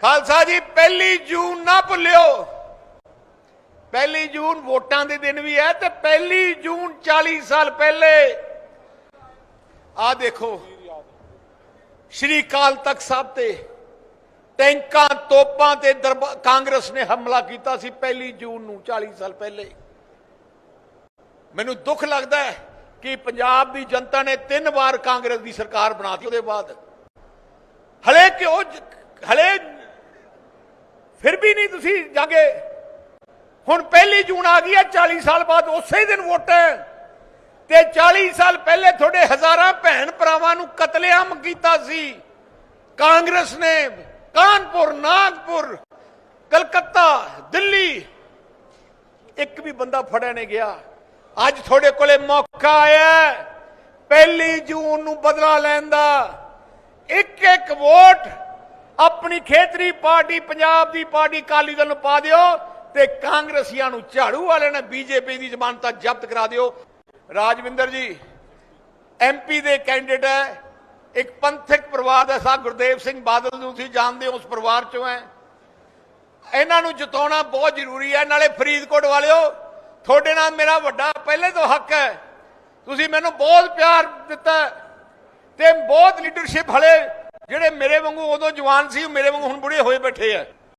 ਖਾਲਸਾ ਜੀ, ਪਹਿਲੀ ਜੂਨ ਨਾ ਭੁੱਲਿਓ। ਪਹਿਲੀ ਜੂਨ ਵੋਟਾਂ ਦੇ ਦਿਨ ਵੀ ਹੈ ਤੇ ਪਹਿਲੀ ਜੂਨ 40 ਸਾਲ ਪਹਿਲੇ। ਆ ਦੇਖੋ, ਸ਼੍ਰੀ ਕਾਲ ਤਖਤ ਸਾਹਿਬ ਤੇ ਟੈਂਕਾਂ, ਤੋਪਾਂ ਤੇ ਦਰਬਾ- ਕਾਂਗਰਸ ਨੇ ਹਮਲਾ ਕੀਤਾ ਸੀ ਪਹਿਲੀ ਜੂਨ ਨੂੰ 40 ਸਾਲ ਪਹਿਲੇ। ਮੈਨੂੰ ਦੁੱਖ ਲੱਗਦਾ ਹੈ ਕਿ ਪੰਜਾਬ ਦੀ ਜਨਤਾ ਨੇ ਤਿੰਨ ਵਾਰ ਕਾਂਗਰਸ ਦੀ ਸਰਕਾਰ ਬਣਾਤੀ ਉਹਦੇ ਬਾਅਦ। ਹਲੇ ਕਿ ਉਹ ਹਲੇ ਫਿਰ ਵੀ ਨਹੀਂ ਤੁਸੀਂ ਜਾਗੇ। ਹੁਣ ਪਹਿਲੀ ਜੂਨ ਆ ਗਈ ਹੈ 40 ਸਾਲ ਬਾਅਦ ਉਸੇ ਦਿਨ ਵੋਟ ਹੈ। ਤੇ 40 ਸਾਲ ਪਹਿਲੇ ਤੁਹਾਡੇ ਹਜ਼ਾਰਾਂ ਭੈਣ ਭਰਾਵਾਂ ਨੂੰ ਕਤਲੇਆਮ ਕੀਤਾ ਸੀ। ਕਾਂਗਰਸ ਨੇ ਕਾਨਪੁਰ, ਨਾਗਪੁਰ, ਕਲਕੱਤਾ, ਦਿੱਲੀ। ਇੱਕ ਵੀ ਬੰਦਾ ਫੜਿਆ ਨਹੀਂ ਗਿਆ। ਅੱਜ ਤੁਹਾਡੇ ਕੋਲੇ ਮੌਕਾ ਆਇਆ ਪਹਿਲੀ ਜੂਨ ਨੂੰ ਬਦਲਾ ਲੈਣ ਦਾ। ਇੱਕ ਇੱਕ ਵੋਟ ਆਪਣੀ ਖੇਤਰੀ ਪਾਰਟੀ, ਪੰਜਾਬ ਦੀ ਪਾਰਟੀ ਕਾਲੀ ਦਲ ਨੂੰ ਪਾ ਦਿਓ ਤੇ ਕਾਂਗਰਸੀਆਂ ਨੂੰ ਝਾੜੂ ਵਾਲਿਆਂ ਨੇ ਬੀਜੇਪੀ ਦੀ ਜ਼ਮਾਨਤਾਂ ਜ਼ਬਤ ਕਰਾ ਦਿਓ। ਰਾਜਵਿੰਦਰ ਜੀ ਐਮਪੀ ਦੇ ਕੈਂਡੀਡੇਟ ਹੈ, ਇੱਕ ਪੰਥਕ ਪਰਿਵਾਰ ਦਾ ਸਾ ਗੁਰਦੇਵ ਸਿੰਘ ਬਾਦਲ ਨੂੰ ਤੁਸੀਂ ਜਾਣਦੇ ਹੋ, ਉਸ ਪਰਿਵਾਰ ਚੋਂ ਹੈ। ਇਹਨਾਂ ਨੂੰ ਜਿਤਾਉਣਾ ਬਹੁਤ ਜ਼ਰੂਰੀ ਹੈ, ਨਾਲੇ ਫਰੀਦਕੋਟ ਵਾਲਿਓ, ਤੁਹਾਡੇ ਨਾਲ ਮੇਰਾ ਵੱਡਾ ਪਹਿਲੇ ਤੋਂ ਹੱਕ ਹੈ। ਤੁਸੀਂ ਮੈਨੂੰ ਬਹੁਤ ਪਿਆਰ ਦਿੱਤਾ ਹੈ ਤੇ ਬਹੁਤ ਲੀਡਰਸ਼ਿਪ ਹਲੇ ਜਿਹੜੇ ਮੇਰੇ ਵਾਂਗੂ ਉਦੋਂ ਜਵਾਨ ਸੀ ਉਹ ਮੇਰੇ ਵਾਂਗੂ ਹੁਣ ਬੁੜੇ ਹੋਏ ਬੈਠੇ ਆ।